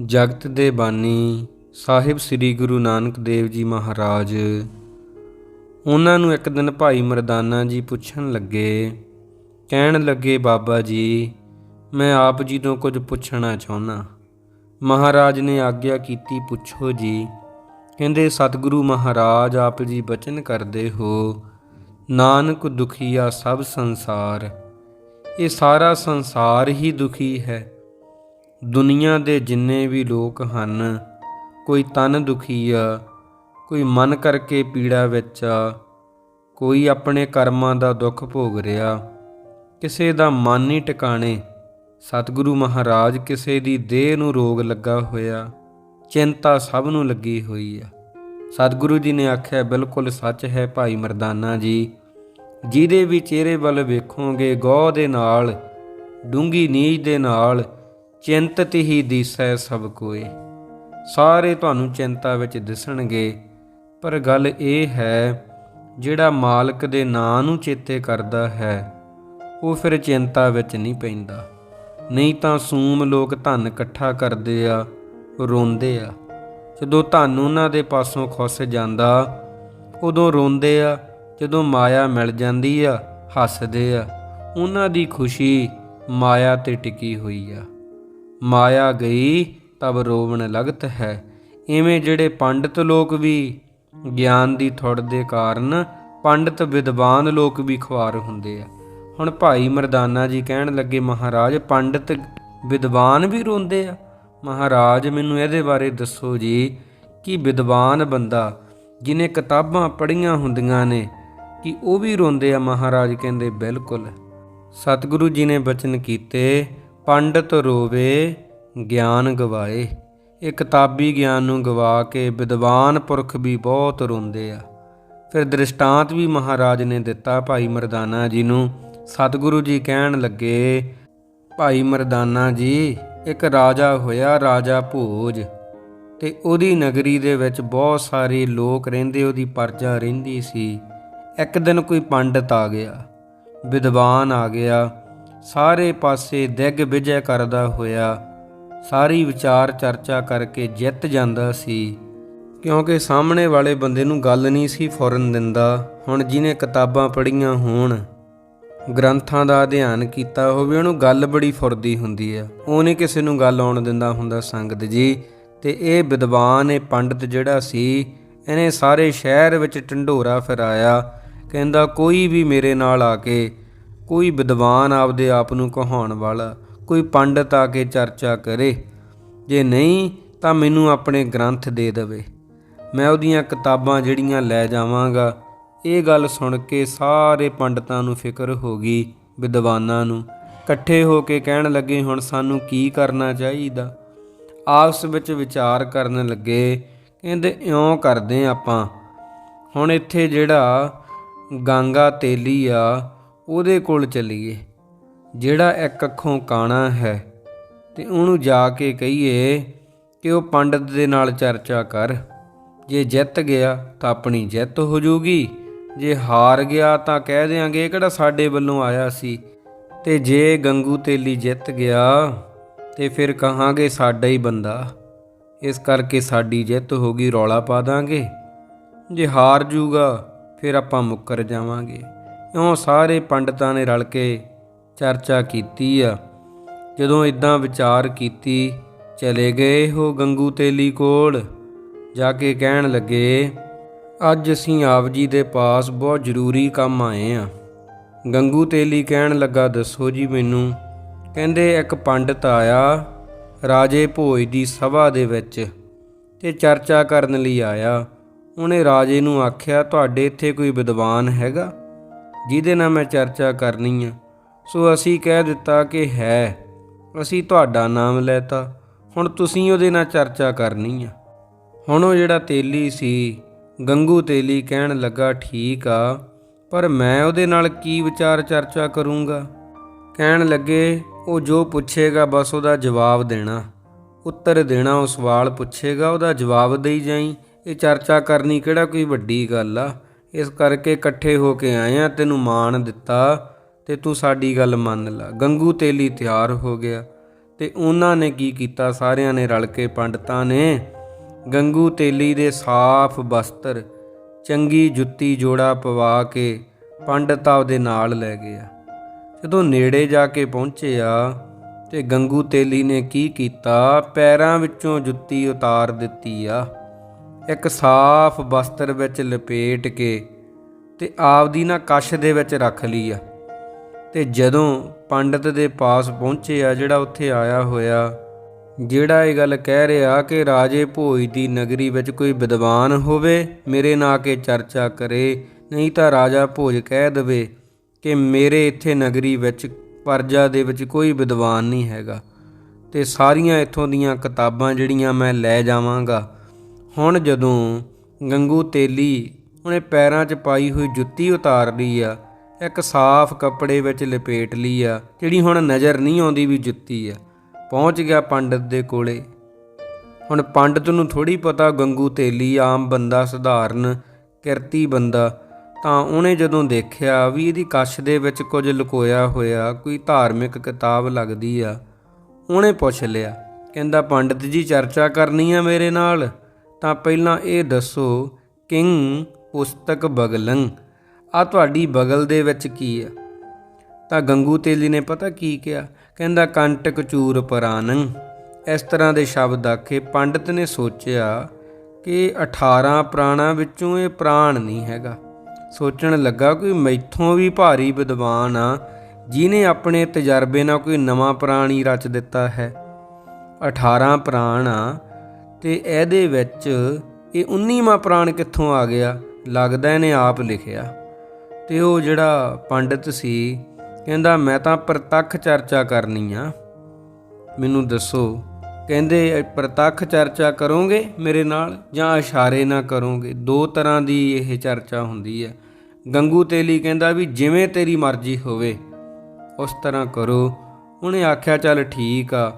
ਜਗਤ ਦੇ ਬਾਨੀ ਸਾਹਿਬ ਸ੍ਰੀ ਗੁਰੂ ਨਾਨਕ ਦੇਵ ਜੀ ਮਹਾਰਾਜ। ਉਹਨਾਂ ਨੂੰ ਇੱਕ ਦਿਨ ਭਾਈ ਮਰਦਾਨਾ ਜੀ ਪੁੱਛਣ ਲੱਗੇ, ਕਹਿਣ ਲੱਗੇ, ਬਾਬਾ ਜੀ, ਮੈਂ ਆਪ ਜੀ ਤੋਂ ਕੁਝ ਪੁੱਛਣਾ ਚਾਹੁੰਦਾ। ਮਹਾਰਾਜ ਨੇ ਆਗਿਆ ਕੀਤੀ, ਪੁੱਛੋ ਜੀ। ਕਹਿੰਦੇ, ਸਤਿਗੁਰੂ ਮਹਾਰਾਜ, ਆਪ ਜੀ ਬਚਨ ਕਰਦੇ ਹੋ। ਨਾਨਕ ਦੁਖੀਆ ਸਭ ਸੰਸਾਰ। ਇਹ ਸਾਰਾ ਸੰਸਾਰ ਹੀ ਦੁਖੀ ਹੈ। ਦੁਨੀਆ ਦੇ ਜਿੰਨੇ ਵੀ ਲੋਕ ਹਨ, ਕੋਈ ਤਨ ਦੁਖੀ ਆ, ਕੋਈ ਮਨ ਕਰਕੇ ਪੀੜਾ ਵਿੱਚ ਆ, ਕੋਈ ਆਪਣੇ ਕਰਮਾਂ ਦਾ ਦੁੱਖ ਭੋਗ ਰਿਹਾ, ਕਿਸੇ ਦਾ ਮਨ ਹੀ ਟਿਕਾਣੇ, ਸਤਿਗੁਰੂ ਮਹਾਰਾਜ ਕਿਸੇ ਦੀ ਦੇਹ ਨੂੰ ਰੋਗ ਲੱਗਾ ਹੋਇਆ, ਚਿੰਤਾ ਸਭ ਨੂੰ ਲੱਗੀ ਹੋਈ ਆ। ਸਤਿਗੁਰੂ ਜੀ ਨੇ ਆਖਿਆ, ਬਿਲਕੁਲ ਸੱਚ ਹੈ ਭਾਈ ਮਰਦਾਨਾ ਜੀ, ਜਿਹਦੇ ਵੀ ਚਿਹਰੇ ਵੱਲ ਵੇਖੋਗੇ, ਗੋਹ ਦੇ ਨਾਲ ਡੂੰਗੀ ਨੀਜ ਦੇ ਨਾਲ ਚਿੰਤਤ ਹੀ ਦਿਸੈ ਸਭ ਕੋਏ। ਸਾਰੇ ਤੁਹਾਨੂੰ ਚਿੰਤਾ ਵਿੱਚ ਦਿਸਣਗੇ, ਪਰ ਗੱਲ ਇਹ ਹੈ, ਜਿਹੜਾ ਮਾਲਕ ਦੇ ਨਾਂ ਨੂੰ ਚੇਤੇ ਕਰਦਾ ਹੈ, ਉਹ ਫਿਰ ਚਿੰਤਾ ਵਿੱਚ ਨਹੀਂ ਪੈਂਦਾ। ਨਹੀਂ ਤਾਂ ਸੂਮ ਲੋਕ ਧਨ ਇਕੱਠਾ ਕਰਦੇ ਆ, ਰੋਂਦੇ ਆ। ਜਦੋਂ ਧਨ ਉਹਨਾਂ ਦੇ ਪਾਸੋਂ ਖੁੱਸ ਜਾਂਦਾ, ਉਦੋਂ ਰੋਂਦੇ ਆ, ਜਦੋਂ ਮਾਇਆ ਮਿਲ ਜਾਂਦੀ ਆ, ਹੱਸਦੇ ਆ। ਉਹਨਾਂ ਦੀ ਖੁਸ਼ੀ ਮਾਇਆ ਤੇ ਟਿਕੀ ਹੋਈ ਆ। ਮਾਇਆ ਗਈ, ਤਬ ਰੋਵਣ ਲਗਤ ਹੈ। ਇਵੇਂ ਜਿਹੜੇ ਪੰਡਿਤ ਲੋਕ ਵੀ ਗਿਆਨ ਦੀ ਥੁੜ ਦੇ ਕਾਰਨ ਪੰਡਿਤ ਵਿਦਵਾਨ ਲੋਕ ਵੀ ਖੁਆਰ ਹੁੰਦੇ ਆ। ਹੁਣ ਭਾਈ ਮਰਦਾਨਾ ਜੀ ਕਹਿਣ ਲੱਗੇ, ਮਹਾਰਾਜ, ਪੰਡਿਤ ਵਿਦਵਾਨ ਵੀ ਰੋਂਦੇ ਆ? ਮਹਾਰਾਜ, ਮੈਨੂੰ ਇਹਦੇ ਬਾਰੇ ਦੱਸੋ ਜੀ ਕਿ ਵਿਦਵਾਨ ਬੰਦਾ ਜਿਨੇ ਕਿਤਾਬਾਂ ਪੜ੍ਹੀਆਂ ਹੁੰਦੀਆਂ ਨੇ, ਕਿ ਉਹ ਵੀ ਰੋਂਦੇ ਆ? ਮਹਾਰਾਜ ਕਹਿੰਦੇ, ਬਿਲਕੁਲ। ਸਤਿਗੁਰੂ ਜੀ ਨੇ ਬਚਨ ਕੀਤੇ ਪੰਡਤ ਰੋਵੇ, ਗਿਆਨ ਗਵਾਏ। ਇਹ ਕਿਤਾਬੀ ਗਿਆਨ ਨੂੰ ਗਵਾ ਕੇ ਵਿਦਵਾਨ ਪੁਰਖ ਵੀ ਬਹੁਤ ਰੋਂਦੇ ਆ। ਫਿਰ ਦ੍ਰਿਸ਼ਟਾਂਤ ਵੀ ਮਹਾਰਾਜ ਨੇ ਦਿੱਤਾ ਭਾਈ ਮਰਦਾਨਾ ਜੀ ਨੂੰ। ਸਤਿਗੁਰੂ ਜੀ ਕਹਿਣ ਲੱਗੇ, ਭਾਈ ਮਰਦਾਨਾ ਜੀ, ਇੱਕ ਰਾਜਾ ਹੋਇਆ ਰਾਜਾ ਭੋਜ। ਤੇ ਉਹਦੀ ਨਗਰੀ ਦੇ ਵਿੱਚ ਬਹੁਤ ਸਾਰੇ ਲੋਕ ਰਹਿੰਦੇ, ਉਹਦੀ ਪਰਜਾ ਰਹਿੰਦੀ ਸੀ। ਇੱਕ ਦਿਨ ਕੋਈ ਪੰਡਤ ਆ ਗਿਆ, ਵਿਦਵਾਨ ਆ ਗਿਆ। ਸਾਰੇ ਪਾਸੇ ਦਿਗ ਵਿਜੈ ਕਰਦਾ ਹੋਇਆ। ਸਾਰੀ ਵਿਚਾਰ ਚਰਚਾ ਕਰਕੇ ਜਿੱਤ ਜਾਂਦਾ ਸੀ। ਕਿਉਂਕਿ ਸਾਹਮਣੇ ਵਾਲੇ ਬੰਦੇ ਨੂੰ ਗੱਲ ਨਹੀਂ ਸੀ ਫੌਰਨ ਦਿੰਦਾ। ਹੁਣ ਜਿਹਨੇ ਕਿਤਾਬਾਂ ਪੜ੍ਹੀਆਂ ਹੋਣ, ਗ੍ਰੰਥਾਂ ਦਾ ਅਧਿਐਨ ਕੀਤਾ ਹੋਵੇ, ਉਹਨੂੰ ਗੱਲ ਬੜੀ ਫੁਰਦੀ ਹੁੰਦੀ ਆ। ਉਹ ਨਹੀਂ ਕਿਸੇ ਨੂੰ ਗੱਲ ਆਉਣ ਦਿੰਦਾ ਹੁੰਦਾ ਸੰਗਤ ਜੀ। ਤੇ ਇਹ ਵਿਦਵਾਨ, ਇਹ ਪੰਡਤ ਜਿਹੜਾ ਸੀ, ਇਹਨੇ ਸਾਰੇ ਸ਼ਹਿਰ ਵਿੱਚ ਢੰਡੋਰਾ ਫਿਰਾਇਆ। ਕਹਿੰਦਾ, ਕੋਈ ਵੀ ਮੇਰੇ ਨਾਲ ਆ ਕੇ ਕੋਈ ਵਿਦਵਾਨ ਆਪਦੇ ਆਪ ਨੂੰ ਕਹਾਉਣ ਵਾਲਾ, ਕੋਈ ਪੰਡਤ ਆ ਕੇ ਚਰਚਾ ਕਰੇ, ਜੇ ਨਹੀਂ ਤਾਂ ਮੈਨੂੰ ਆਪਣੇ ਗ੍ਰੰਥ ਦੇ ਦੇਵੇ। ਮੈਂ ਉਹਦੀਆਂ ਕਿਤਾਬਾਂ ਜਿਹੜੀਆਂ ਲੈ ਜਾਵਾਂਗਾ, ਇਹ ਗੱਲ ਸੁਣ ਕੇ ਸਾਰੇ ਪੰਡਤਾਂ ਨੂੰ ਫਿਕਰ ਹੋ ਗਈ, ਵਿਦਵਾਨਾਂ ਨੂੰ। ਇਕੱਠੇ ਹੋ ਕੇ ਕਹਿਣ ਲੱਗੇ, ਹੁਣ ਸਾਨੂੰ ਕੀ ਕਰਨਾ ਚਾਹੀਦਾ? ਆਪਸ ਵਿੱਚ ਵਿਚਾਰ ਕਰਨ ਲੱਗੇ, ਕਹਿੰਦੇ, ਇਉਂ ਕਰਦੇ ਆਪਾਂ। ਹੁਣ ਇੱਥੇ ਜਿਹੜਾ ਗੰਗਾ ਤੇਲੀ ਆ ਉਹਦੇ ਕੋਲ ਚਲੀਏ। ਜਿਹੜਾ ਇੱਕ ਅੱਖੋਂ ਕਾਣਾ ਹੈ ਤੇ ਉਹਨੂੰ ਜਾ ਕੇ ਕਹੀਏ ਕਿ ਉਹ ਪੰਡਤ ਦੇ ਨਾਲ ਚਰਚਾ ਕਰ। ਜੇ ਜਿੱਤ ਗਿਆ ਤਾਂ ਆਪਣੀ ਜਿੱਤ ਹੋ ਜਾਊਗੀ ਜੇ ਹਾਰ ਗਿਆ ਤਾਂ ਕਹਿ ਦੇਾਂਗੇ ਕਿਹੜਾ ਸਾਡੇ ਵੱਲੋਂ ਆਇਆ ਸੀ। ਤੇ ਜੇ ਗੰਗੂ ਤੇਲੀ ਜਿੱਤ ਗਿਆ ਤੇ ਫਿਰ ਕਹਾਂਗੇ ਸਾਡਾ ਹੀ ਬੰਦਾ। ਇਸ ਕਰਕੇ ਸਾਡੀ ਜਿੱਤ ਹੋ ਗਈ ਰੌਲਾ ਪਾ ਦਾਂਗੇ। ਜੇ ਹਾਰ ਜੂਗਾ ਫਿਰ ਆਪਾਂ ਮੁੱਕਰ ਜਾਵਾਂਗੇ। ਇਉਂ ਸਾਰੇ ਪੰਡਤਾਂ ਨੇ ਰਲ ਕੇ ਚਰਚਾ ਕੀਤੀ ਆ। ਜਦੋਂ ਇਦਾਂ ਵਿਚਾਰ ਕੀਤੀ, ਚਲੇ ਗਏ ਉਹ ਗੰਗੂ ਤੇਲੀ ਕੋਲ? ਜਾ ਕੇ ਕਹਿਣ ਲੱਗੇ, ਅੱਜ ਅਸੀਂ ਆਪ ਜੀ ਦੇ ਪਾਸ ਬਹੁਤ ਜ਼ਰੂਰੀ ਕੰਮ ਆਏ ਆ। ਗੰਗੂ ਤੇਲੀ ਕਹਿਣ ਲੱਗਾ, ਦੱਸੋ ਜੀ ਮੈਨੂੰ। ਕਹਿੰਦੇ, ਇੱਕ ਪੰਡਤ ਆਇਆ ਰਾਜੇ ਭੋਜ ਦੀ ਸਭਾ ਦੇ ਵਿੱਚ ਤੇ ਚਰਚਾ ਕਰਨ ਲਈ ਆਇਆ। ਉਹਨੇ ਰਾਜੇ ਨੂੰ ਆਖਿਆ, ਤੁਹਾਡੇ ਇੱਥੇ ਕੋਈ ਵਿਦਵਾਨ ਹੈਗਾ? ਜਿਹਦੇ ਨਾਲ ਮੈਂ ਚਰਚਾ ਕਰਨੀ ਆ। ਸੋ ਅਸੀਂ ਕਹਿ ਦਿੱਤਾ ਕਿ ਹੈ, ਅਸੀਂ ਤੁਹਾਡਾ ਨਾਮ ਲੈਤਾ। ਹੁਣ ਤੁਸੀਂ ਉਹਦੇ ਨਾਲ ਚਰਚਾ ਕਰਨੀ ਆ। ਹੁਣ ਉਹ ਜਿਹੜਾ ਤੇਲੀ ਸੀ, ਗੰਗੂ ਤੇਲੀ ਕਹਿਣ ਲੱਗਾ, ਠੀਕ ਆ, ਪਰ ਮੈਂ ਉਹਦੇ ਨਾਲ ਕੀ ਵਿਚਾਰ ਚਰਚਾ ਕਰੂੰਗਾ? ਕਹਿਣ ਲੱਗੇ, ਉਹ ਜੋ ਪੁੱਛੇਗਾ ਬਸ ਉਹਦਾ ਜਵਾਬ ਦੇਣਾ। ਉੱਤਰ ਦੇਣਾ, ਉਹ ਸਵਾਲ ਪੁੱਛੇਗਾ, ਉਹਦਾ ਜਵਾਬ ਦੇਈ ਜਾਈ। ਇਹ ਚਰਚਾ ਕਰਨੀ ਕਿਹੜਾ ਕੋਈ ਵੱਡੀ ਗੱਲ ਆ? ਇਸ ਕਰਕੇ ਇਕੱਠੇ ਹੋ ਕੇ ਆਏ ਆ, ਤੈਨੂੰ ਮਾਣ ਦਿੱਤਾ ਤੇ ਤੂੰ ਸਾਡੀ ਗੱਲ ਮੰਨ ਲੈ। ਗੰਗੂ ਤੇਲੀ ਤਿਆਰ ਹੋ ਗਿਆ ਤੇ ਉਹਨਾਂ ਨੇ ਕੀ ਕੀਤਾ? ਸਾਰਿਆਂ ਨੇ ਰਲ ਕੇ ਪੰਡਤਾਂ ਨੇ ਗੰਗੂ ਤੇਲੀ ਦੇ ਸਾਫ਼ ਵਸਤਰ ਚੰਗੀ ਜੁੱਤੀ, ਜੋੜਾ ਪਵਾ ਕੇ ਪੰਡਤਾ ਉਹਦੇ ਨਾਲ ਲੈ ਗਿਆ। ਜਦੋਂ ਨੇੜੇ ਜਾ ਕੇ ਪਹੁੰਚੇ ਆ ਤੇ ਗੰਗੂ ਤੇਲੀ ਨੇ ਕੀ ਕੀਤਾ? ਪੈਰਾਂ ਵਿੱਚੋਂ ਜੁੱਤੀ ਉਤਾਰ ਦਿੱਤੀ ਆ। ਇੱਕ ਸਾਫ਼ ਬਸਤਰ ਵਿੱਚ ਲਪੇਟ ਕੇ ਤੇ ਆਪਦੀ ਨਾ ਕਸ਼ ਦੇ ਵਿੱਚ ਰੱਖ ਲਈ ਆ। ਤੇ ਜਦੋਂ ਪੰਡਤ ਦੇ ਪਾਸ ਪਹੁੰਚੇ ਆ, ਜਿਹੜਾ ਉੱਥੇ ਆਇਆ ਹੋਇਆ, ਜਿਹੜਾ ਇਹ ਗੱਲ ਕਹਿ ਰਿਹਾ ਕਿ ਰਾਜੇ ਭੋਜ ਦੀ ਨਗਰੀ ਵਿੱਚ ਕੋਈ ਵਿਦਵਾਨ ਹੋਵੇ, ਮੇਰੇ ਨਾਂ ਕੇ ਚਰਚਾ ਕਰੇ, ਨਹੀਂ ਤਾਂ ਰਾਜਾ ਭੋਜ ਕਹਿ ਦਵੇ ਕਿ ਮੇਰੇ ਇੱਥੇ ਨਗਰੀ ਵਿੱਚ, ਪਰਜਾ ਦੇ ਵਿੱਚ ਕੋਈ ਵਿਦਵਾਨ ਨਹੀਂ ਹੈਗਾ। ਤੇ ਸਾਰੀਆਂ ਇੱਥੋਂ ਦੀਆਂ ਕਿਤਾਬਾਂ ਜਿਹੜੀਆਂ ਮੈਂ ਲੈ ਜਾਵਾਂਗਾ ਹੁਣ ਜਦੋਂ ਗੰਗੂ ਤੇਲੀ ਉਹਨੇ ਪੈਰਾਂ 'ਚ ਪਾਈ ਹੋਈ ਜੁੱਤੀ ਉਤਾਰ ਲਈ ਆ, ਇੱਕ ਸਾਫ਼ ਕੱਪੜੇ ਵਿੱਚ ਲਪੇਟ ਲਈ ਆ, ਜਿਹੜੀ ਹੁਣ ਨਜ਼ਰ ਨਹੀਂ ਆਉਂਦੀ ਵੀ ਜੁੱਤੀ ਆ, ਪਹੁੰਚ ਗਿਆ ਪੰਡਤ ਦੇ ਕੋਲੇ। ਹੁਣ ਪੰਡਤ ਨੂੰ ਥੋੜੀ ਪਤਾ ਗੰਗੂ ਤੇਲੀ ਆਮ ਬੰਦਾ, ਸਧਾਰਨ, ਕਿਰਤੀ ਬੰਦਾ, ਤਾਂ ਉਹਨੇ ਜਦੋਂ ਦੇਖਿਆ ਵੀ ਇਹਦੀ ਕਸ਼ ਦੇ ਵਿੱਚ ਕੁਝ ਲੁਕੋਇਆ ਹੋਇਆ ਕੋਈ ਧਾਰਮਿਕ ਕਿਤਾਬ ਲੱਗਦੀ ਆ, ਉਹਨੇ ਪੁੱਛ ਲਿਆ, ਕਹਿੰਦਾ, ਪੰਡਤ ਜੀ, ਚਰਚਾ ਕਰਨੀ ਆ ਮੇਰੇ ਨਾਲ? ਤਾਂ ਪਹਿਲਾਂ ਇਹ ਦੱਸੋ ਕਿੰਗ ਪੁਸਤਕ ਬਗਲੰ? ਆ ਤੁਹਾਡੀ ਬਗਲ ਦੇ ਵਿੱਚ ਕੀ ਆ? ਤਾਂ ਗੰਗੂ ਤੇਲੀ ਨੇ ਪਤਾ ਕੀ ਕਿਹਾ? ਕਹਿੰਦਾ, ਕੰਟਕ ਚੂਰ ਪਰਾਨੰ। ਇਸ ਤਰ੍ਹਾਂ ਦੇ ਸ਼ਬਦ ਆਖੇ। ਪੰਡਤ ਨੇ ਸੋਚਿਆ ਕਿ 18 ਪ੍ਰਾਣਾਂ ਵਿੱਚੋਂ ਇਹ ਪ੍ਰਾਣ ਨਹੀਂ ਹੈਗਾ। ਸੋਚਣ ਲੱਗਾ, ਕੋਈ ਮੈਥੋਂ ਵੀ ਭਾਰੀ ਵਿਦਵਾਨ ਆ ਜਿਨੇ ਆਪਣੇ ਤਜਰਬੇ ਨਾਲ ਕੋਈ ਨਵਾਂ ਪ੍ਰਾਣੀ ਰਚ ਦਿੱਤਾ ਹੈ। 18 ਪ੍ਰਾਣ ਆ ਤੇ ਇਹਦੇ ਵਿੱਚ ਇਹ 19ਵਾਂ ਪ੍ਰਾਣ ਕਿੱਥੋਂ ਆ ਗਿਆ? ਲੱਗਦਾ ਇਹਨੇ ਆਪ ਲਿਖਿਆ। ਤੇ ਉਹ ਜਿਹੜਾ ਪੰਡਿਤ ਸੀ, ਕਹਿੰਦਾ, ਮੈਂ ਤਾਂ ਪ੍ਰਤੱਖ ਚਰਚਾ ਕਰਨੀ ਆ। ਮੈਨੂੰ ਦੱਸੋ, ਕਹਿੰਦੇ, ਪ੍ਰਤੱਖ ਚਰਚਾ ਕਰੋਗੇ ਮੇਰੇ ਨਾਲ ਜਾਂ ਇਸ਼ਾਰੇ ਨਾਲ ਕਰੋਗੇ? ਦੋ ਤਰ੍ਹਾਂ ਦੀ ਇਹ ਚਰਚਾ ਹੁੰਦੀ ਹੈ। ਗੰਗੂ ਤੇਲੀ ਕਹਿੰਦਾ ਵੀ ਜਿਵੇਂ ਤੇਰੀ ਮਰਜ਼ੀ ਹੋਵੇ, ਉਸ ਤਰ੍ਹਾਂ ਕਰੋ। ਉਹਨੇ ਆਖਿਆ, ਚੱਲ ਠੀਕ ਆ।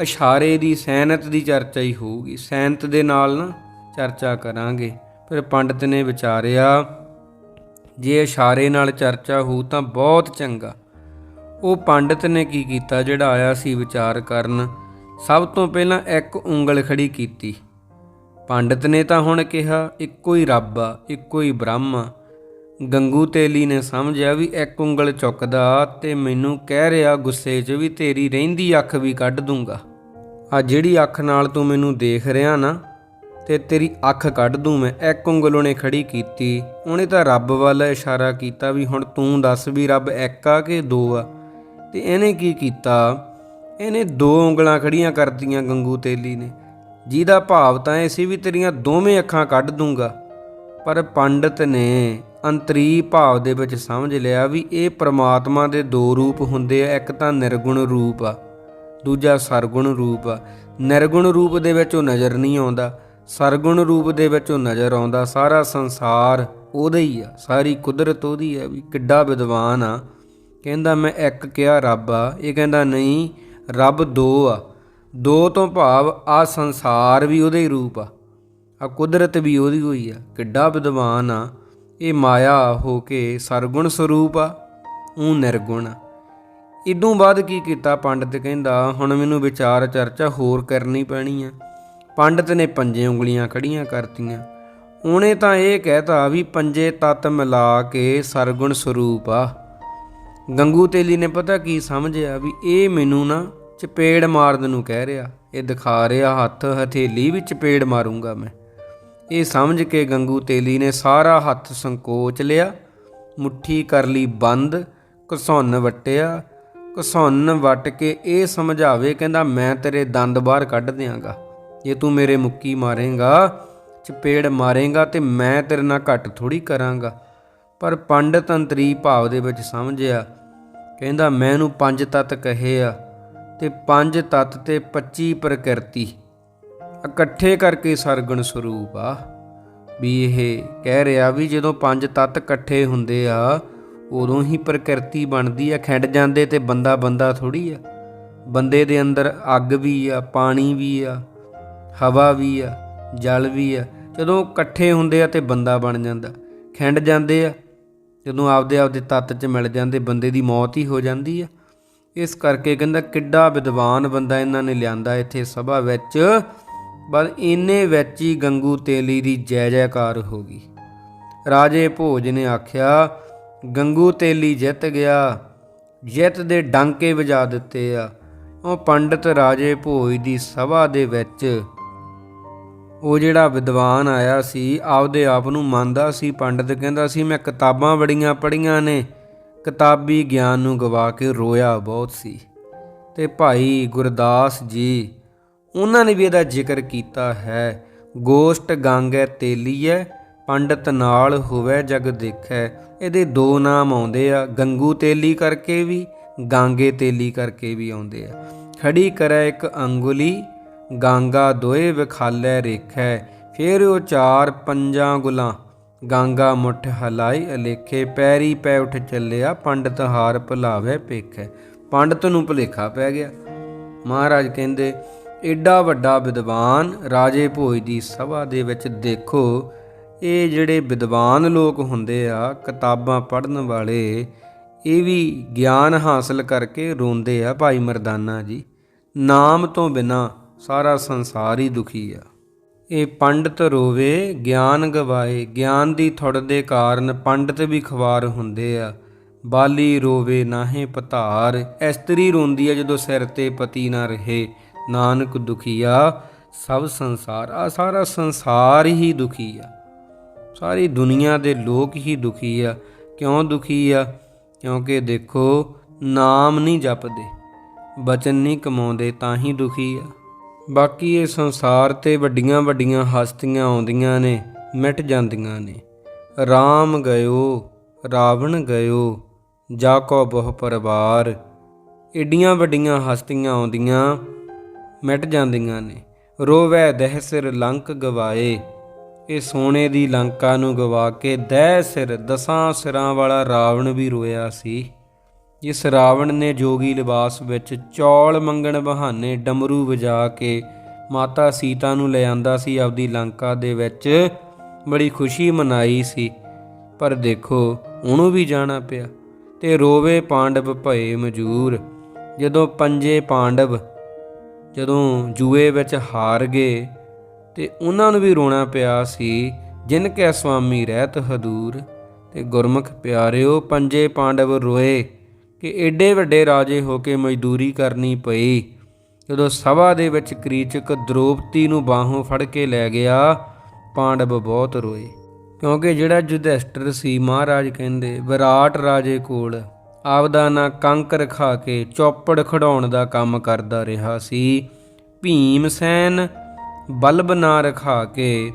ਇਸ਼ਾਰੇ ਦੀ ਸੈਨਤ ਦੀ ਚਰਚਾ ਹੀ ਹੋਊਗੀ। ਸੈਨਤ ਦੇ ਨਾਲ ਨਾ ਚਰਚਾ ਕਰਾਂਗੇ। ਫਿਰ ਪੰਡਤ ਨੇ ਵਿਚਾਰਿਆ, ਜੇ ਇਸ਼ਾਰੇ ਨਾਲ ਚਰਚਾ ਹੋਊ ਤਾਂ ਬਹੁਤ ਚੰਗਾ। ਉਹ ਪੰਡਤ ਨੇ ਕੀ ਕੀਤਾ? ਜਿਹੜਾ ਆਇਆ ਸੀ ਵਿਚਾਰ ਕਰਨ, ਸਭ ਤੋਂ ਪਹਿਲਾਂ ਇੱਕ ਉਂਗਲ ਖੜੀ ਕੀਤੀ। ਪੰਡਤ ਨੇ ਤਾਂ ਹੁਣ ਕਿਹਾ, ਇੱਕੋ ਹੀ ਰੱਬ ਆ, ਇੱਕੋ ਹੀ ਬ੍ਰਹਮ ਆ। ਗੰਗੂ ਤੇਲੀ ਨੇ ਸਮਝਿਆ ਵੀ ਇੱਕ ਉਂਗਲ ਚੁੱਕਦਾ ਤੇ ਮੈਨੂੰ ਕਹਿ ਰਿਹਾ ਗੁੱਸੇ 'ਚ ਵੀ ਤੇਰੀ ਰਹਿੰਦੀ ਅੱਖ ਵੀ ਕੱਢ ਦੂੰਗਾ। ਆ ਜਿਹੜੀ ਅੱਖ ਨਾਲ ਤੂੰ ਮੈਨੂੰ ਦੇਖ ਰਿਹਾ ਨਾ, ਤੇ ਤੇਰੀ ਅੱਖ ਕੱਢ ਦੂੰ ਮੈਂ। ਇੱਕ ਉਂਗਲ ਉਹਨੇ ਖੜੀ ਕੀਤੀ। ਉਹਨੇ ਤਾਂ ਰੱਬ ਵੱਲ ਇਸ਼ਾਰਾ ਕੀਤਾ ਵੀ ਹੁਣ ਤੂੰ ਦੱਸ ਵੀ ਰੱਬ ਇੱਕ ਆ ਕਿ ਦੋ ਆ? ਤੇ ਇਹਨੇ ਕੀ ਕੀਤਾ? ਇਹਨੇ ਦੋ ਉਂਗਲਾਂ ਖੜੀਆਂ ਕਰਤੀਆਂ ਗੰਗੂ ਤੇਲੀ ਨੇ। ਜਿਹਦਾ ਭਾਵ ਤਾਂ ਇਹ ਸੀ ਵੀ ਤੇਰੀਆਂ ਦੋਵੇਂ ਅੱਖਾਂ ਕੱਢ ਦੂੰਗਾ। ਪਰ ਪੰਡਤ ਨੇ ਅੰਤਰੀ ਭਾਵ ਦੇ ਵਿੱਚ ਸਮਝ ਲਿਆ ਵੀ ਇਹ ਪ੍ਰਮਾਤਮਾ ਦੇ ਦੋ ਰੂਪ ਹੁੰਦੇ ਆ, ਇੱਕ ਤਾਂ ਨਿਰਗੁਣ ਰੂਪ ਆ। ਦੂਜਾ ਸਰਗੁਣ ਰੂਪ ਆ। ਨਿਰਗੁਣ ਰੂਪ ਦੇ ਵਿੱਚ ਉਹ ਨਜ਼ਰ ਨਹੀਂ ਆਉਂਦਾ, ਸਰਗੁਣ ਰੂਪ ਦੇ ਵਿੱਚ ਉਹ ਨਜ਼ਰ ਆਉਂਦਾ। ਸਾਰਾ ਸੰਸਾਰ ਉਹਦਾ ਹੀ ਆ, ਸਾਰੀ ਕੁਦਰਤ ਉਹਦੀ ਆ ਵੀ ਕਿੱਡਾ ਵਿਦਵਾਨ ਆ। ਕਹਿੰਦਾ ਮੈਂ ਇੱਕ ਕਿਹਾ ਰੱਬ ਆ, ਇਹ ਕਹਿੰਦਾ ਨਹੀਂ, ਰੱਬ ਦੋ ਆ। ਦੋ ਤੋਂ ਭਾਵ ਆ ਸੰਸਾਰ ਵੀ ਉਹਦੇ ਹੀ ਰੂਪ ਆ ਆ ਕੁਦਰਤ ਵੀ ਉਹਦੀ ਹੋਈ ਆ, ਕਿੱਡਾ ਵਿਦਵਾਨ ਆ। ਇਹ ਮਾਇਆ ਹੋ ਕੇ ਸਰਗੁਣ ਸਰੂਪ ਆ, ਉਹ ਨਿਰਗੁਣ ਆ। ਇਦੋਂ ਬਾਅਦ ਕੀ ਕੀਤਾ ਪੰਡਤ ਕਹਿੰਦਾ, ਹੁਣ ਮੈਨੂੰ ਵਿਚਾਰ ਚਰਚਾ ਹੋਰ ਕਰਨੀ ਪੈਣੀ ਆ। ਪੰਡਤ ਨੇ ਪੰਜੇ ਉਂਗਲੀਆਂ ਖੜੀਆਂ ਕਰਤੀਆਂ। ਉਹਨੇ ਤਾਂ ਇਹ ਕਹਿਤਾ ਵੀ ਪੰਜੇ ਤੱਤ ਮਿਲਾ ਕੇ ਸਰਗੁਣ ਸਰੂਪ ਆ। ਗੰਗੂ ਤੇਲੀ ਨੇ ਪਤਾ ਕੀ ਸਮਝਿਆ ਵੀ ਇਹ ਮੈਨੂੰ ਨਾ ਚਪੇੜ ਮਾਰਨ ਨੂੰ ਕਹਿ ਰਿਹਾ। ਇਹ ਦਿਖਾ ਰਿਹਾ ਹੱਥ ਹਥੇਲੀ ਵੀ ਚਪੇੜ ਮਾਰੂੰਗਾ ਮੈਂ। ਇਹ ਸਮਝ ਕੇ ਗੰਗੂ ਤੇਲੀ ਨੇ ਸਾਰਾ ਹੱਥ ਸੰਕੋਚ ਲਿਆ। ਮੁੱਠੀ ਕਰ ਲਈ ਬੰਦ ਘਸੁੰਨ ਵਟਿਆ। ਘਸੁੰਨ ਵਟ ਕੇ ਇਹ ਸਮਝਾਵੇ, ਕਹਿੰਦਾ, ਮੈਂ ਤੇਰੇ ਦੰਦ ਬਾਹਰ ਕੱਢ ਦਿਆਂਗਾ। ਜੇ ਤੂੰ ਮੇਰੇ ਮੁੱਕੀ ਮਾਰੇਗਾ, ਚਪੇੜ ਮਾਰੇਗਾ ਤੇ ਮੈਂ ਤੇਰੇ ਨਾਲ ਘੱਟ ਥੋੜੀ ਕਰਾਂਗਾ। ਪਰ ਪੰਡਤ ਅੰਤਰੀ ਭਾਵ ਦੇ ਵਿੱਚ ਸਮਝਿਆ, ਕਹਿੰਦਾ, ਮੈਂ ਇਹਨੂੰ ਪੰਜ ਤੱਤ ਕਹੇ ਆ ਤੇ ਪੰਜ ਤੱਤ ਤੇ 25 ਪ੍ਰਕਿਰਤੀ। ਇਕੱਠੇ ਕਰਕੇ ਸਰਗਣ ਸਰੂਪ ਆ। ਵੀ ਇਹ ਕਹਿ ਰਿਹਾ ਵੀ ਜਦੋਂ ਪੰਜ ਤੱਤ ਇਕੱਠੇ ਹੁੰਦੇ ਆ ਉਦੋਂ ਹੀ ਪ੍ਰਕਿਰਤੀ ਬਣਦੀ ਆ, ਖਿੰਡ ਜਾਂਦੇ ਤੇ ਬੰਦਾ ਬੰਦਾ ਥੋੜੀ ਆ। ਬੰਦੇ ਦੇ ਅੰਦਰ ਅੱਗ ਵੀ ਆ, ਪਾਣੀ ਵੀ ਆ, ਹਵਾ ਵੀ ਆ, ਜਲ ਵੀ ਆ। ਜਦੋਂ ਇਕੱਠੇ ਹੁੰਦੇ ਆ ਤੇ ਬੰਦਾ ਬਣ ਜਾਂਦਾ। ਖਿੰਡ ਜਾਂਦੇ ਆ, ਜਦੋਂ ਆਪਦੇ ਆਪਦੇ ਤੱਤ 'ਚ ਮਿਲ ਜਾਂਦੇ, ਬੰਦੇ ਦੀ ਮੌਤ ਹੀ ਹੋ ਜਾਂਦੀ ਆ। ਇਸ ਕਰਕੇ ਕਹਿੰਦਾ ਕਿੱਡਾ ਵਿਦਵਾਨ ਬੰਦਾ ਇਹਨਾਂ ਨੇ ਲਿਆਂਦਾ ਇੱਥੇ ਸਭਾ ਵਿੱਚ। ਬਸ ਇੰਨੇ ਵਿੱਚ ਹੀ ਗੰਗੂ ਤੇਲੀ ਦੀ ਜੈ ਜੈਕਾਰ ਹੋ ਗਈ। ਰਾਜੇ ਭੋਜ ਨੇ ਆਖਿਆ ਗੰਗੂ ਤੇਲੀ ਜਿੱਤ ਗਿਆ, ਜਿੱਤ ਦੇ ਡਾਂਕੇ ਵਜਾ ਦਿੱਤੇ ਆ। ਉਹ ਪੰਡਤ ਰਾਜੇ ਭੋਈ ਦੀ ਸਭਾ ਦੇ ਵਿੱਚ ਉਹ ਜਿਹੜਾ ਵਿਦਵਾਨ ਆਇਆ ਸੀ, ਆਪਦੇ ਆਪ ਨੂੰ ਮੰਨਦਾ ਸੀ। ਪੰਡਤ ਕਹਿੰਦਾ ਸੀ, ਮੈਂ ਕਿਤਾਬਾਂ ਬੜੀਆਂ ਪੜ੍ਹੀਆਂ ਨੇ। ਕਿਤਾਬੀ ਗਿਆਨ ਨੂੰ ਗਵਾ ਕੇ ਰੋਇਆ ਬਹੁਤ ਸੀ। ਤੇ ਭਾਈ ਗੁਰਦਾਸ ਜੀ, ਉਹਨਾਂ ਨੇ ਵੀ ਇਹਦਾ ਜ਼ਿਕਰ ਕੀਤਾ ਹੈ। ਗੋਸ਼ਟ ਗਾਂਗ ਹੈ, ਤੇਲੀ ਹੈ। ਪੰਡਤ ਨਾਲ ਹੋਵੇ ਜਗ ਦੇਖੈ, ਇਹਦੇ ਦੋ ਨਾਮ ਆਉਂਦੇ ਆ, ਗੰਗੂ ਤੇਲੀ ਕਰਕੇ ਵੀ, ਗਾਂਗੇ ਤੇਲੀ ਕਰਕੇ ਵੀ ਆਉਂਦੇ ਆ। ਖੜੀ ਕਰੈ ਇੱਕ ਅੰਗੁਲੀ, ਗਾਂਗਾ ਦੋਏ ਵਿਖਾਲੈ ਰੇਖੈ, ਫਿਰ ਉਹ ਚਾਰ ਪੰਜਾਂ ਗੁਲਾਂ। ਗਾਂਗਾ ਮੁੱਠ ਹਲਾਈ ਅਲੇਖੇ, ਪੈਰੀ ਪੈ ਉੱਠ ਚੱਲਿਆ, ਪੰਡਤ ਹਾਰ ਭੁਲਾਵੇ ਪੇਖੈ। ਪੰਡਤ ਨੂੰ ਭੁਲੇਖਾ ਪੈ ਗਿਆ। ਮਹਾਰਾਜ ਕਹਿੰਦੇ, ਏਡਾ ਵੱਡਾ ਵਿਦਵਾਨ ਰਾਜੇ ਭੋਜ ਦੀ ਸਭਾ ਦੇ ਵਿੱਚ ਦੇਖੋ ਇਹ ਜਿਹੜੇ ਵਿਦਵਾਨ ਲੋਕ ਹੁੰਦੇ ਆ, ਕਿਤਾਬਾਂ ਪੜ੍ਹਨ ਵਾਲੇ, ਇਹ ਵੀ ਗਿਆਨ ਹਾਸਲ ਕਰਕੇ ਰੋਂਦੇ ਆ ਭਾਈ ਮਰਦਾਨਾ ਜੀ। ਨਾਮ ਤੋਂ ਬਿਨਾ ਸਾਰਾ ਸੰਸਾਰ ਹੀ ਦੁਖੀ ਆ। ਇਹ ਪੰਡਤ ਰੋਵੇ, ਗਿਆਨ ਗਵਾਏ, ਗਿਆਨ ਦੀ ਥੁੜ ਦੇ ਕਾਰਨ ਪੰਡਤ ਵੀ ਖਵਾਰ ਹੁੰਦੇ ਆ। ਬਾਲੀ ਰੋਵੇ ਨਾਹੇ ਪਧਾਰ ਇਸਤਰੀ ਰੋਂਦੀ ਆ ਜਦੋਂ ਸਿਰ ਤੇ ਪਤੀ ਨਾ ਰਹੇ। ਨਾਨਕ ਦੁਖੀਆ ਸਭ ਸੰਸਾਰ, ਆ ਸਾਰਾ ਸੰਸਾਰ ਹੀ ਦੁਖੀ ਆ। ਸਾਰੀ ਦੁਨੀਆ ਦੇ ਲੋਕ ਹੀ ਦੁਖੀ ਆ। ਕਿਉਂ ਦੁਖੀ ਆ? ਕਿਉਂਕਿ ਦੇਖੋ, ਨਾਮ ਨਹੀਂ ਜਪਦੇ, ਬਚਨ ਨਹੀਂ ਕਮਾਉਂਦੇ, ਤਾਂ ਹੀ ਦੁਖੀ ਆ। ਬਾਕੀ ਇਹ ਸੰਸਾਰ ਤੇ ਵੱਡੀਆਂ ਵੱਡੀਆਂ ਹਸਤੀਆਂ ਆਉਂਦੀਆਂ ਨੇ, ਮਿਟ ਜਾਂਦੀਆਂ ਨੇ। RAM ਗਇਓ, ਰਾਵਣ ਗਇਓ ਜਾਕੋ ਬਹੁ ਪਰਵਾਰ। ਏਡੀਆਂ ਵੱਡੀਆਂ ਹਸਤੀਆਂ ਆਉਂਦੀਆਂ, ਮਿਟ ਜਾਂਦੀਆਂ ਨੇ। ਰੋਵੈ ਦਹਿ ਸਿਰ ਲੰਕ ਗਵਾਏ। ਇਹ ਸੋਨੇ ਦੀ ਲੰਕਾ ਨੂੰ ਗਵਾ ਕੇ ਦਹਿ ਸਿਰ ਦਸਾਂ ਸਿਰਾਂ ਵਾਲਾ ਰਾਵਣ ਵੀ ਰੋਇਆ ਸੀ। ਜਿਸ ਰਾਵਣ ਨੇ ਜੋਗੀ ਲਿਬਾਸ ਵਿੱਚ ਚੌਲ ਮੰਗਣ ਬਹਾਨੇ ਡਮਰੂ ਵਜਾ ਕੇ ਮਾਤਾ ਸੀਤਾ ਨੂੰ ਲੈ ਆਂਦਾ ਸੀ ਆਪਦੀ ਲੰਕਾ ਦੇ ਵਿੱਚ, ਬੜੀ ਖੁਸ਼ੀ ਮਨਾਈ ਸੀ। ਪਰ ਦੇਖੋ, ਉਹਨੂੰ ਵੀ ਜਾਣਾ ਪਿਆ ਤੇ ਰੋਵੇ ਪਾਂਡਵ ਭਏ ਮਜੂਰ। ਜਦੋਂ ਪੰਜੇ ਪਾਂਡਵ ਜਦੋਂ ਜੂਏ ਵਿੱਚ ਹਾਰ ਗਏ ਤੇ ਉਹਨਾਂ ਨੂੰ ਵੀ ਰੋਣਾ ਪਿਆ ਸੀ, ਜਿਨ ਕੈ ਸੁਆਮੀ ਰਹਿਤ ਹਦੂਰ, ਤੇ ਗੁਰਮੁਖ ਪਿਆਰਿਓ ਪੰਜੇ ਪਾਂਡਵ ਰੋਏ ਕਿ ਏਡੇ ਵੱਡੇ ਰਾਜੇ ਹੋ ਕੇ ਮਜ਼ਦੂਰੀ ਕਰਨੀ ਪਈ। ਜਦੋਂ ਸਭਾ ਦੇ ਵਿੱਚ ਕ੍ਰੀਚਕ ਦ੍ਰੋਪਦੀ ਨੂੰ ਬਾਹੋਂ ਫੜ ਕੇ ਲੈ ਗਿਆ, ਪਾਂਡਵ ਬਹੁਤ ਰੋਏ, ਕਿਉਂਕਿ ਜਿਹੜਾ ਜੁਧਿਸ਼ਟਰ ਸੀ ਮਹਾਰਾਜ ਕਹਿੰਦੇ, ਵਿਰਾਟ ਰਾਜੇ ਕੋਲ ਆਪਦਾ ਨਾ ਕੰਕ ਰਖਾ ਕੇ ਚੌਪੜ ਖੜਾਉਣ ਦਾ ਕੰਮ ਕਰਦਾ ਰਿਹਾ ਸੀ। ਭੀਮ ਸੈਨ ਬਲਬ ਨਾ ਰਖਾ ਕੇ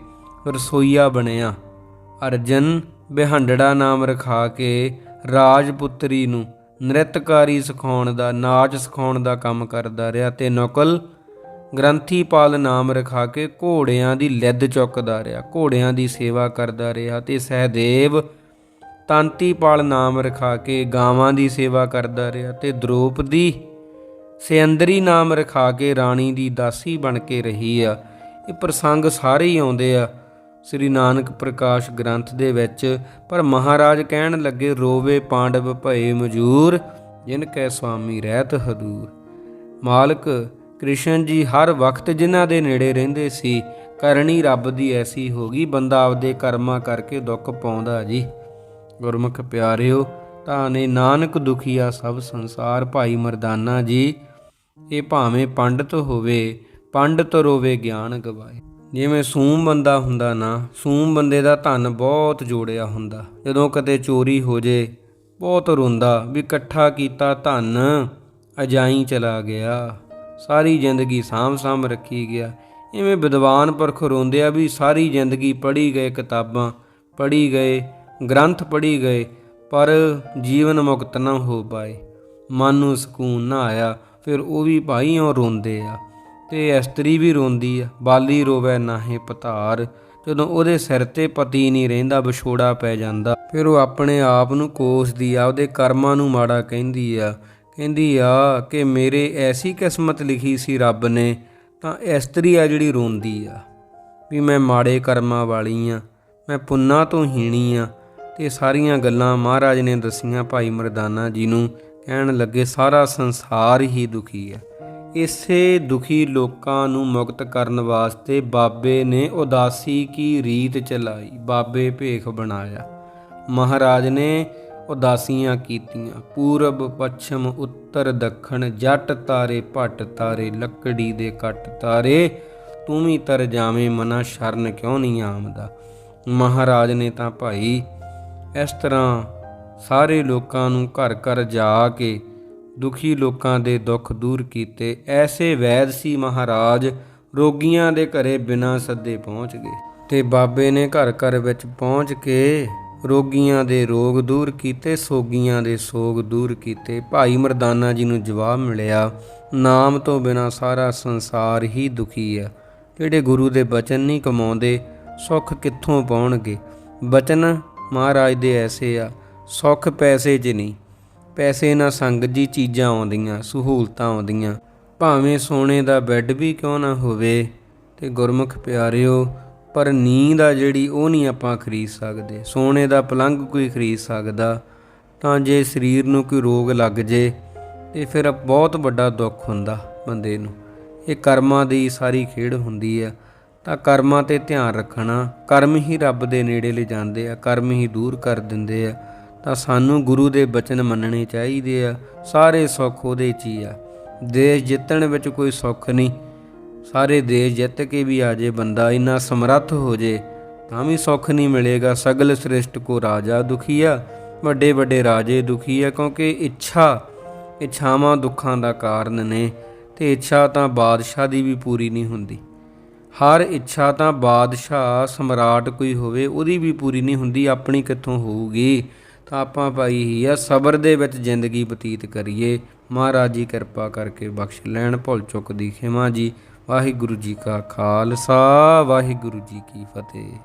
ਰਸੋਈਆ ਬਣਿਆ। ਅਰਜਨ ਬਿਹੰਡੜਾ ਨਾਮ ਰਖਾ ਕੇ ਰਾਜਪੁੱਤਰੀ ਨੂੰ ਨ੍ਰਿਤਕਾਰੀ ਸਿਖਾਉਣ ਦਾ, ਨਾਚ ਸਿਖਾਉਣ ਦਾ ਕੰਮ ਕਰਦਾ ਰਿਹਾ ਤੇ ਨਕਲ ਗ੍ਰੰਥੀਪਾਲ ਨਾਮ ਰਖਾ ਕੇ ਘੋੜਿਆਂ ਦੀ ਲਿੱਦ ਚੁੱਕਦਾ ਰਿਹਾ, ਘੋੜਿਆਂ ਦੀ ਸੇਵਾ ਕਰਦਾ ਰਿਹਾ ਤੇ ਸਹਿਦੇਵ ਤਾਂਤੀਪਾਲ ਨਾਮ ਰਖਾ ਕੇ ਗਾਵਾਂ ਦੀ ਸੇਵਾ ਕਰਦਾ ਰਿਹਾ ਤੇ ਦ੍ਰੋਪਦੀ ਸਿਅੰਦਰੀ ਨਾਮ ਰਖਾ ਕੇ ਰਾਣੀ ਦੀ ਦਾਸੀ ਬਣ ਕੇ ਰਹੀ ਆ। ਇਹ ਪ੍ਰਸੰਗ ਸਾਰੇ ਹੀ ਆਉਂਦੇ ਆ। ਸ੍ਰੀ ਨਾਨਕ ਪ੍ਰਕਾਸ਼ ਗ੍ਰੰਥ ਦੇ ਵਿੱਚ ਪਰ ਮਹਾਰਾਜ ਕਹਿਣ ਲੱਗੇ, ਰੋਵੇ ਪਾਂਡਵ ਭਏ ਮਜੂਰ, ਜਿਨ ਕੈ ਸੁਆਮੀ ਰਹਿਤ ਹਦੂਰ। ਮਾਲਕ ਕ੍ਰਿਸ਼ਨ ਜੀ ਹਰ ਵਕਤ ਜਿਨ੍ਹਾਂ ਦੇ ਨੇੜੇ ਰਹਿੰਦੇ ਸੀ, ਕਰਨੀ ਰੱਬ ਦੀ ਐਸੀ ਹੋ ਗਈ, ਬੰਦਾ ਆਪਦੇ ਕਰਮਾਂ ਕਰਕੇ ਦੁੱਖ ਪਾਉਂਦਾ ਜੀ। ਗੁਰਮੁਖ ਪਿਆਰਿਓ ਤਾਂ ਨੇ ਨਾਨਕ ਦੁਖੀਆ ਸਭ ਸੰਸਾਰ, ਭਾਈ ਮਰਦਾਨਾ ਜੀ, ਇਹ ਭਾਵੇਂ ਪੰਡਤ ਹੋਵੇ ਪੰਡਤ ਰੋਵੇ ਗਿਆਨ ਗਵਾਏ। ਜਿਵੇਂ ਸੂਮ ਬੰਦਾ ਹੁੰਦਾ ਨਾ ਸੂਮ ਬੰਦੇ ਦਾ ਧਨ ਬਹੁਤ ਜੋੜਿਆ ਹੁੰਦਾ। ਜਦੋਂ ਕਦੇ ਚੋਰੀ ਹੋ ਜੇ, ਬਹੁਤ ਰੋਂਦਾ ਵੀ ਇਕੱਠਾ ਕੀਤਾ ਧਨ, ਅਜਾਈ ਚਲਾ ਗਿਆ। ਸਾਰੀ ਜ਼ਿੰਦਗੀ ਸਾਂਭ ਸਾਂਭ ਰੱਖੀ ਗਿਆ। ਇਵੇਂ ਵਿਦਵਾਨ ਪੁਰਖ ਰੋਂਦੇ ਆ ਵੀ ਸਾਰੀ ਜ਼ਿੰਦਗੀ ਪੜ੍ਹੀ ਗਏ ਕਿਤਾਬਾਂ, ਪੜ੍ਹੀ ਗਏ, ਗ੍ਰੰਥ ਪੜ੍ਹੀ ਗਏ, ਪਰ ਜੀਵਨ ਮੁਕਤ ਨਾ ਹੋ ਪਾਏ। ਮਨ ਨੂੰ ਸਕੂਨ ਨਾ ਆਇਆ, ਫਿਰ ਉਹ ਵੀ ਭਾਈ ਉਹ ਰੋਂਦੇ ਆ। ਤੇ ਇਸਤਰੀ ਵੀ ਰੋਂਦੀ ਆ, ਬਾਲੀ ਰੋਵੇ ਨਾਹੇ ਪਤਾਰ। ਜਦੋਂ ਉਹਦੇ ਸਿਰ ਤੇ ਪਤੀ ਨਹੀਂ ਰਹਿੰਦਾ, ਵਿਛੋੜਾ ਪੈ ਜਾਂਦਾ। ਫਿਰ ਉਹ ਆਪਣੇ ਆਪ ਨੂੰ ਕੋਸਦੀ ਆ, ਉਹਦੇ ਕਰਮਾਂ ਨੂੰ ਮਾੜਾ ਕਹਿੰਦੀ ਆ। ਕਹਿੰਦੀ ਆ ਕਿ ਮੇਰੇ ਐਸੀ ਕਿਸਮਤ ਲਿਖੀ ਸੀ ਰੱਬ ਨੇ, ਤਾਂ ਇਸਤਰੀ ਆ ਜਿਹੜੀ ਰੋਂਦੀ ਆ। ਵੀ ਮੈਂ ਮਾੜੇ ਕਰਮਾਂ ਵਾਲੀ ਆ, ਮੈਂ ਪੁੰਨਾ ਤੋਂ ਹੀਣੀ ਆ। ਤੇ ਸਾਰੀਆਂ ਗੱਲਾਂ ਮਹਾਰਾਜ ਨੇ ਦਸੀਆਂ ਭਾਈ ਮਰਦਾਨਾ ਜੀ ਨੂੰ, ਕਹਿਣ ਲੱਗੇ ਸਾਰਾ ਸੰਸਾਰ ਹੀ ਦੁਖੀ ਹੈ ਇਸੇ ਦੁਖੀ ਲੋਕਾਂ ਨੂੰ ਮੁਕਤ ਕਰਨ ਵਾਸਤੇ ਬਾਬੇ ਨੇ ਉਦਾਸੀ ਕੀ ਰੀਤ ਚਲਾਈ, ਬਾਬੇ ਭੇਖ ਬਣਾਇਆ। ਮਹਾਰਾਜ ਨੇ ਉਦਾਸੀਆਂ ਕੀਤੀਆਂ। ਪੂਰਬ, ਪੱਛਮ, ਉੱਤਰ, ਦੱਖਣ, ਜੱਟ ਤਾਰੇ, ਭੱਟ ਤਾਰੇ, ਲੱਕੜੀ ਦੇ ਕੱਟ ਤਾਰੇ, ਤੂੰ ਵੀ ਤਰ ਜਾਵੇਂ ਮਨਾ ਸ਼ਰਨ ਕਿਉਂ ਨਹੀਂ ਆਮਦਾ ਮਹਾਰਾਜ ਨੇ ਤਾਂ ਭਾਈ, ਇਸ ਤਰ੍ਹਾਂ ਸਾਰੇ ਲੋਕਾਂ ਨੂੰ ਘਰ ਘਰ ਜਾ ਕੇ ਦੁਖੀ ਲੋਕਾਂ ਦੇ ਦੁੱਖ ਦੂਰ ਕੀਤੇ। ਐਸੇ ਵੈਦ ਸੀ ਮਹਾਰਾਜ, ਰੋਗੀਆਂ ਦੇ ਘਰੇ ਬਿਨਾਂ ਸੱਦੇ ਪਹੁੰਚ ਗਏ। ਤੇ ਬਾਬੇ ਨੇ ਘਰ ਘਰ ਵਿੱਚ ਪਹੁੰਚ ਕੇ ਰੋਗੀਆਂ ਦੇ ਰੋਗ ਦੂਰ ਕੀਤੇ, ਸੋਗੀਆਂ ਦੇ ਸੋਗ ਦੂਰ ਕੀਤੇ। ਭਾਈ ਮਰਦਾਨਾ ਜੀ ਨੂੰ ਜਵਾਬ ਮਿਲਿਆ, ਨਾਮ ਤੋਂ ਬਿਨਾ ਸਾਰਾ ਸੰਸਾਰ ਹੀ ਦੁਖੀ ਆ ਜਿਹੜੇ ਗੁਰੂ ਦੇ ਬਚਨ ਨਹੀਂ ਕਮਾਉਂਦੇ, ਸੁੱਖ ਕਿੱਥੋਂ ਪਾਉਣਗੇ? ਬਚਨ ਮਹਾਰਾਜ ਦੇ ਐਸੇ ਆ, ਸੁੱਖ ਪੈਸੇ 'ਚ ਨਹੀਂ। ਪੈਸੇ ਨਾ ਸੰਗ ਜੀ ਚੀਜ਼ਾਂ ਆਉਂਦੀਆਂ, ਸਹੂਲਤਾਂ ਆਉਂਦੀਆਂ। ਭਾਵੇਂ ਸੋਨੇ ਦਾ ਬੈੱਡ ਵੀ ਕਿਉਂ ਨਾ ਹੋਵੇ ਤੇ ਗੁਰਮੁਖ ਪਿਆਰਿਓ, ਪਰ ਨੀਂਦ ਆ ਜਿਹੜੀ ਉਹ ਨਹੀਂ ਆਪਾਂ ਖਰੀਦ ਸਕਦੇ। ਸੋਨੇ ਦਾ ਪਲੰਘ ਕੋਈ ਖਰੀਦ ਸਕਦਾ, ਤਾਂ ਜੇ ਸਰੀਰ ਨੂੰ ਕੋਈ ਰੋਗ ਲੱਗ ਜੇ, ਤੇ ਫਿਰ ਬਹੁਤ ਵੱਡਾ ਦੁੱਖ ਹੁੰਦਾ ਬੰਦੇ ਨੂੰ। ਇਹ ਕਰਮਾਂ ਦੀ ਸਾਰੀ ਖੇਡ ਹੁੰਦੀ ਆ। ਤਾਂ ਕਰਮਾਂ ਤੇ ਧਿਆਨ ਰੱਖਣਾ, ਕਰਮ ਹੀ ਰੱਬ ਦੇ ਨੇੜੇ ਲੈ ਜਾਂਦੇ ਆ, ਕਰਮ ਹੀ ਦੂਰ ਕਰ ਦਿੰਦੇ ਆ। ਤਾਂ ਸਾਨੂੰ ਗੁਰੂ ਦੇ ਬਚਨ ਮੰਨਣੇ ਚਾਹੀਦੇ ਆ। ਸਾਰੇ ਸੁੱਖ ਉਹਦੇ 'ਚ ਹੀ ਆ। ਦੇਸ਼ ਜਿੱਤਣ ਵਿੱਚ ਕੋਈ ਸੁੱਖ ਨਹੀਂ। ਸਾਰੇ ਦੇਸ਼ ਜਿੱਤ ਕੇ ਵੀ ਆ ਜੇ ਬੰਦਾ ਇੰਨਾ ਸਮਰੱਥ ਹੋ ਜੇ, ਤਾਂ ਵੀ ਸੁੱਖ ਨਹੀਂ ਮਿਲੇਗਾ। ਸਗਲ ਸ੍ਰਿਸ਼ਟ ਕੋ ਰਾਜਾ ਦੁਖੀਆ ਵੱਡੇ ਵੱਡੇ ਰਾਜੇ ਦੁਖੀਆ ਕਿਉਂਕਿ ਇੱਛਾ, ਇੱਛਾਵਾਂ ਦੁੱਖਾਂ ਦਾ ਕਾਰਨ ਨੇ ਤੇ ਇੱਛਾ ਤਾਂ ਬਾਦਸ਼ਾਹ ਦੀ ਵੀ ਪੂਰੀ ਨਹੀਂ ਹੁੰਦੀ। ਹਰ ਇੱਛਾ ਤਾਂ ਬਾਦਸ਼ਾਹ ਸਮਰਾਟ ਕੋਈ ਹੋਵੇ, ਉਹਦੀ ਵੀ ਪੂਰੀ ਨਹੀਂ ਹੁੰਦੀ, ਆਪਣੀ ਕਿੱਥੋਂ ਹੋਊਗੀ? ਤਾਂ ਆਪਾਂ ਭਾਈ ਹੀ ਆ, ਸਬਰ ਦੇ ਵਿੱਚ ਜ਼ਿੰਦਗੀ ਬਤੀਤ ਕਰੀਏ। ਮਹਾਰਾਜ ਜੀ ਕਿਰਪਾ ਕਰਕੇ ਬਖਸ਼ ਲੈਣ, ਭੁੱਲ ਚੁੱਕ ਦੀ ਖਿਮਾ ਜੀ। ਵਾਹਿਗੁਰੂ ਜੀ ਕਾ ਖਾਲਸਾ, ਵਾਹਿਗੁਰੂ ਜੀ ਕੀ ਫਤਿਹ।